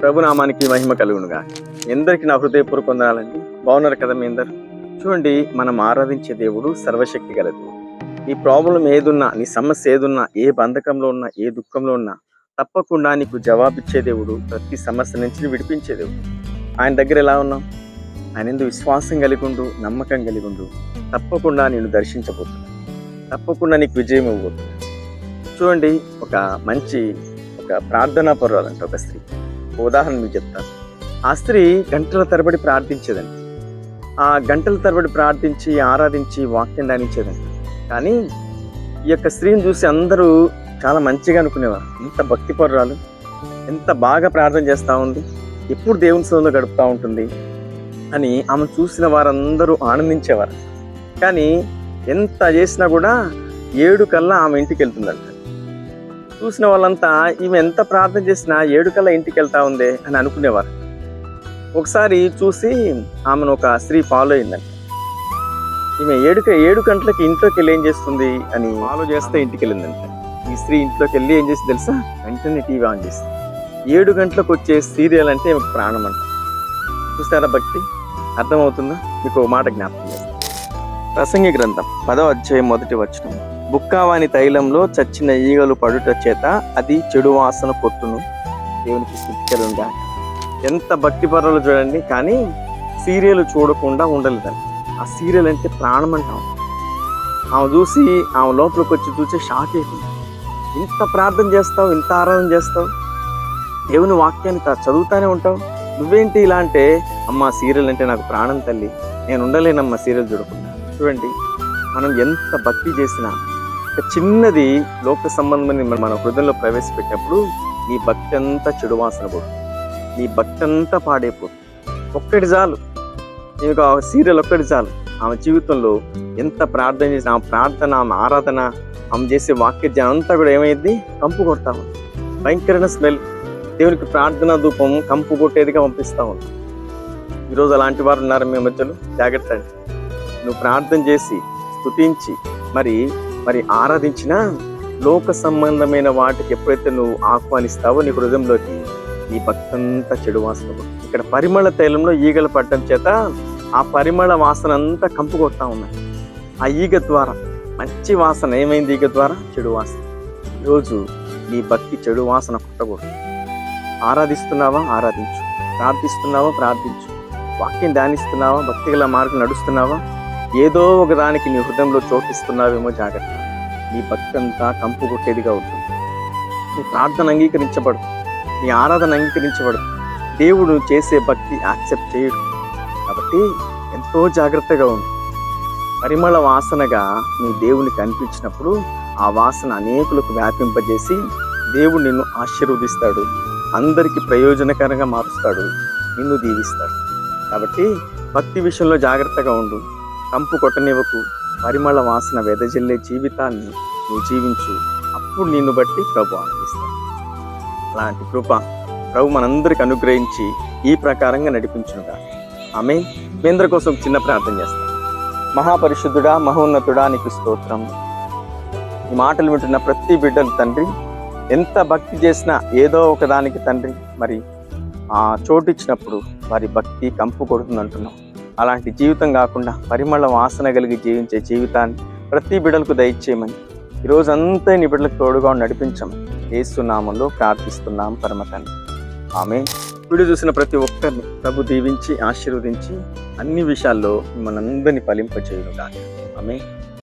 ప్రభునామానికి మహిమ కలుగునుగా ఎందరికి నా హృదయపూర్వక వందనాలండి. బాగున్నారు కదా మీ అందరు? చూడండి మనం ఆరాధించే దేవుడు సర్వశక్తి గల దేవుడు నీ ప్రాబ్లం ఏదున్నా నీ సమస్య ఏదున్నా ఏ బంధకంలో ఉన్నా ఏ దుఃఖంలో ఉన్నా తప్పకుండా నీకు జవాబిచ్చే దేవుడు ప్రతి సమస్య నుంచి విడిపించే దేవుడు. ఆయన దగ్గర ఎలా ఉన్నాం ఆయన ఎందు విశ్వాసం కలిగి ఉండు నమ్మకం కలిగి ఉండు తప్పకుండా నేను దర్శించబోతున్నా తప్పకుండా నీకు విజయం ఇవ్వబోతున్నా చూడండి ఒక మంచి ఒక ప్రార్థనా పర్వాలంటే ఒక స్త్రీ. ఒక ఉదాహరణ మీకు చెప్తాను. ఆ స్త్రీ గంటల తరబడి ప్రార్థించేదండి. ఆ గంటల తరబడి ప్రార్థించి ఆరాధించి వాక్యం ధ్యానించేదండి కానీ ఈ యొక్క స్త్రీని చూసి అందరూ చాలా మంచిగా అనుకునేవారు. ఎంత భక్తి పరురాలు ఎంత బాగా ప్రార్థన చేస్తూ ఉంది ఎప్పుడు దేవుని సోదలో గడుపుతూ ఉంటుంది అని ఆమె చూసిన వారందరూ ఆనందించేవారు. కానీ ఎంత చేసినా కూడా ఏడు కల్లా ఆమె ఇంటికి వెళ్తుందంట. చూసిన వాళ్ళంతా ఈమె ఎంత ప్రార్థన చేసినా ఏడు కల్లా ఇంటికి వెళ్తా ఉంది అని అనుకునేవారు. ఒకసారి చూసి ఆమెను ఒక స్త్రీ ఫాలో అయిందంట. ఈమె ఏడు ఏడు గంటలకి ఇంట్లోకి వెళ్ళి ఏం చేస్తుంది అని ఫాలో చేస్తే ఇంటికి వెళ్ళిందంట. ఈ స్త్రీ ఇంట్లోకి వెళ్ళి ఏం చేసి తెలుసా? వెంటనే టీవీ ఆన్ చేస్తుంది ఏడు గంటలకు వచ్చే సీరియల్ అంటే ప్రాణం అంట. చూస్తారా భక్తి? అర్థమవుతుందా? మీకు మాట జ్ఞాపకం ప్రసంగి గ్రంథం పదో అధ్యాయం మొదటి వచనం. బుక్కావాని తైలంలో చచ్చిన ఈగలు పడుట చేత అది చెడు వాసన కొట్టును దేవునికి స్థితికలుగా ఎంత భక్తి పరులు చూడండి కానీ సీరియల్ చూడకుండా ఉండలేదండి ఆ సీరియల్ అంటే ప్రాణం అంటాం. ఆమె చూసి ఆమె లోపలికి వచ్చి చూసి షాక్ అయిపోయింది. ఇంత ప్రార్థన చేస్తావు ఇంత ఆరాధన చేస్తావు? దేవుని వాక్యాన్ని తా- చదువుతానే ఉంటావు? నువ్వేంటి ఇలా అంటే అమ్మ సీరియల్ అంటే నాకు ప్రాణం తల్లి. నేను ఉండలేనమ్మా సీరియల్ చూడకుండా. చూడండి మనం ఎంత భక్తి చేసినా ఒక చిన్నది లోక సంబంధమని మన- మన హృదయంలో ప్రవేశపెట్టినప్పుడు నీ భక్తి అంతా చెడు వాసన పోతుంది. నీ భక్తి అంతా పాడైపోతుంది. ఒక్కటి చాలు. నీకు ఆ సీరియల్ ఒక్కటి చాలు. ఆమె జీవితంలో ఎంత ప్రార్థన చేసిన ఆమె ప్రార్థన ఆమె ఆరాధన ఆమె చేసే వాక్య ధ్యానం అంతా కూడా ఏమైంది? కంపు కొడతా ఉంది. భయంకరమైన స్మెల్. దేవునికి ప్రార్థన ధూపం కంపు కొట్టేదిగా పంపిస్తా ఉంది. ఈరోజు అలాంటి వారు ఉన్నారు మీ మధ్యలో. జాగ్రత్త అండి. నువ్వు ప్రార్థన చేసి స్తుతించి మరి మరి ఆరాధించిన లోక సంబంధమైన వాటికి ఎప్పుడైతే నువ్వు ఆహ్వానిస్తావో నీ హృదయంలోకి నీ భక్తంతా చెడు వాసన ఇక్కడ పరిమళ తైలంలో ఈగలు పట్టడం చేత ఆ పరిమళ వాసన అంతా కంపు కొడతా ఉన్నాయి ఆ ఈగ ద్వారా మంచి వాసన ఏమైంది ఈగ ద్వారా? చెడు వాసన. ఈరోజు నీ భక్తి చెడు వాసన కొట్టకూడదు. ఆరాధిస్తున్నావా? ఆరాధించు. ప్రార్థిస్తున్నావా? ప్రార్థించు. వాక్యం ధ్యానిస్తున్నావా? భక్తిగల మార్గం నడుస్తున్నావా? ఏదో ఒక దానికి నీ హృదయంలో చోటిస్తున్నావేమో జాగ్రత్త. నీ భక్తి అంతా కంపు కొట్టేదిగా ఉంటుంది. నీ ప్రార్థన అంగీకరించబడదు. నీ ఆరాధన అంగీకరించబడదు. దేవుడు చేసే భక్తి యాక్సెప్ట్ చేయడు. కాబట్టి ఎంతో జాగ్రత్తగా ఉంది పరిమళ వాసనగా నీ దేవునికి అనిపించినప్పుడు ఆ వాసన అనేకులకు వ్యాపింపజేసి దేవుడు నిన్ను ఆశీర్వదిస్తాడు. అందరికీ ప్రయోజనకరంగా మారుస్తాడు. నిన్ను దీవిస్తాడు. కాబట్టి భక్తి విషయంలో జాగ్రత్తగా ఉండు. కంపు కొట్టనివ్వకు. పరిమళ వాసన వెదజల్లే జీవితాన్ని నువ్వు జీవించు. అప్పుడు నిన్ను బట్టి ప్రభు ఆనందిస్తాడు. అలాంటి కృప ప్రభు మనందరికి అనుగ్రహించి ఈ ప్రకారంగా నడిపించునుగా. ఆమె మీ అందరి కోసం చిన్న ప్రార్థన చేస్తాం. మహాపరిశుద్ధుడా మహోన్నతుడా నీకు స్తోత్రం. ఈ మాటలు వింటున్న ప్రతి బిడ్డలు తండ్రి ఎంత భక్తి చేసినా ఏదో ఒకదానికి తండ్రి మరి ఆ చోటు ఇచ్చినప్పుడు వారి భక్తి కంపు కొడుతుంది అంటున్నాం అలాంటి జీవితం కాకుండా పరిమళ వాసన కలిగి జీవించే జీవితాన్ని ప్రతి బిడ్డలకు దయచేయమని. ఈరోజు అంతా నీ బిడ్డలకు తోడుగా నడిపించాం నడిపించమని ఏసునామంలో ప్రార్థిస్తున్నాం పరమతండ్రి ఆమె వీడియో చూసిన ప్రతి ఒక్కరిని ప్రభు దీవించి ఆశీర్వదించి అన్ని విషయాల్లో మిమ్మల్ని అందరినీ కానీ ఆమె